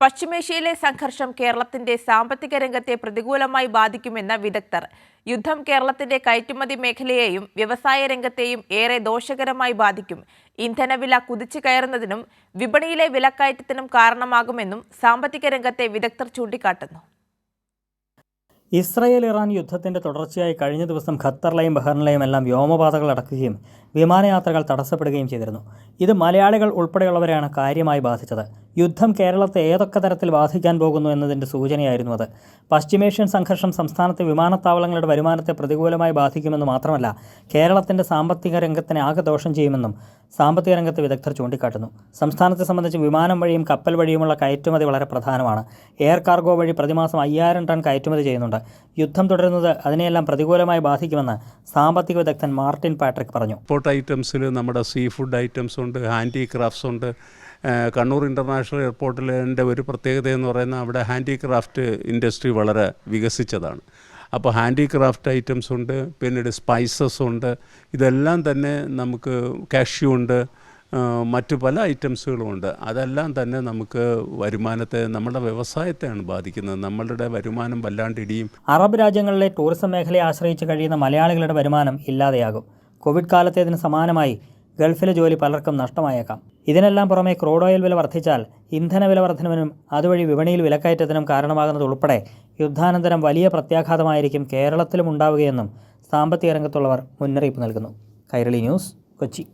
പശ്ചിമേഷ്യയിലെ സംഘർഷം കേരളത്തിന്റെ സാമ്പത്തിക രംഗത്തെ പ്രതികൂലമായി ബാധിക്കുമെന്ന വിദഗ്ധർ. യുദ്ധം കേരളത്തിന്റെ കയറ്റുമതി മേഖലയെയും വ്യവസായ രംഗത്തെയും ഏറെ ദോഷകരമായി ബാധിക്കും. ഇന്ധനവില കുതിച്ചു കയറുന്നതിനും വിപണിയിലെ വിലക്കയറ്റത്തിനും കാരണമാകുമെന്നും സാമ്പത്തിക രംഗത്തെ വിദഗ്ധർ ചൂണ്ടിക്കാട്ടുന്നു. ഇസ്രയേൽ ഇറാൻ യുദ്ധത്തിന്റെ തുടർച്ചയായി കഴിഞ്ഞ ദിവസം ഖത്തറിലെയും ബഹ്റിനിലെയും എല്ലാം വ്യോമപാതകൾ അടക്കുകയും വിമാനയാത്രകൾ തടസ്സപ്പെടുകയും ചെയ്തിരുന്നു. ഇത് മലയാളികൾ ഉൾപ്പെടെയുള്ളവരെയാണ് കാര്യമായി ബാധിച്ചത്. യുദ്ധം കേരളത്തെ ഏതൊക്കെ തരത്തിൽ ബാധിക്കാൻ പോകുന്നു എന്നതിന്റെ സൂചനയായിരുന്നു അത്. പശ്ചിമേഷ്യൻ സംഘർഷം സംസ്ഥാനത്തെ വിമാനത്താവളങ്ങളുടെ വരുമാനത്തെ പ്രതികൂലമായി ബാധിക്കുമെന്ന് മാത്രമല്ല കേരളത്തിന്റെ സാമ്പത്തിക രംഗത്തിന് ആകെ ദോഷം ചെയ്യുമെന്നും സാമ്പത്തിക രംഗത്ത് വിദഗ്ധർ ചൂണ്ടിക്കാട്ടുന്നു. സംസ്ഥാനത്തെ സംബന്ധിച്ച് വിമാനം വഴിയും കപ്പൽ വഴിയുമുള്ള കയറ്റുമതി വളരെ പ്രധാനമാണ്. എയർ കാർഗോ വഴി പ്രതിമാസം അയ്യായിരം ടൺ കയറ്റുമതി ചെയ്യുന്നുണ്ട്. യുദ്ധം തുടരുന്നത് അതിനെയെല്ലാം പ്രതികൂലമായി ബാധിക്കുമെന്ന് സാമ്പത്തിക വിദഗ്ധൻ മാർട്ടിൻ പാട്രിക് പറഞ്ഞു. എക്സ്പോർട്ട് ഐറ്റംസിൽ നമ്മുടെ സീ ഫുഡ് ഐറ്റംസ് ഉണ്ട് ഹാൻഡിക്രാഫ്റ്റ്സ് ഉണ്ട്. കണ്ണൂർ ഇന്റർനാഷണൽ എയർപോർട്ടിലെ ഒരു പ്രത്യേകത എന്ന് പറയുന്നത് അവിടെ ഹാൻഡിക്രാഫ്റ്റ് ഇൻഡസ്ട്രി വളരെ വികസിച്ചതാണ്. അപ്പോൾ ഹാൻഡിക്രാഫ്റ്റ് ഐറ്റംസ് ഉണ്ട് പിന്നീട് സ്പൈസസ് ഉണ്ട്. ഇതെല്ലാം തന്നെ നമുക്ക് കാഷ്യൂ ഉണ്ട് മറ്റു പല ഐറ്റംസുകളും ഉണ്ട്. അതെല്ലാം തന്നെ നമുക്ക് വരുമാനത്തെ നമ്മുടെ വ്യവസായത്തെയാണ് ബാധിക്കുന്നത്. നമ്മളുടെ വരുമാനം വല്ലാണ്ട് ഇടിയും. അറബ് രാജ്യങ്ങളിലെ ടൂറിസം മേഖലയെ ആശ്രയിച്ച് കഴിയുന്ന മലയാളികളുടെ വരുമാനം ഇല്ലാതെയാകും. കോവിഡ് കാലത്തേതിന് സമാനമായി ഗൾഫിലെ ജോലി പലർക്കും നഷ്ടമായേക്കാം. ഇതിനെല്ലാം പുറമെ ക്രൂഡ് ഓയിൽ വില വർദ്ധിച്ചാൽ ഇന്ധന വില വർധനവിനും അതുവഴി വിപണിയിൽ വിലക്കയറ്റത്തിനും കാരണമാകുന്നത് ഉൾപ്പെടെ യുദ്ധാനന്തരം വലിയ പ്രത്യാഘാതമായിരിക്കും കേരളത്തിലും ഉണ്ടാവുകയെന്നും സാമ്പത്തിക രംഗത്തുള്ളവർ മുന്നറിയിപ്പ് നൽകുന്നു. കൈരളി ന്യൂസ് കൊച്ചി.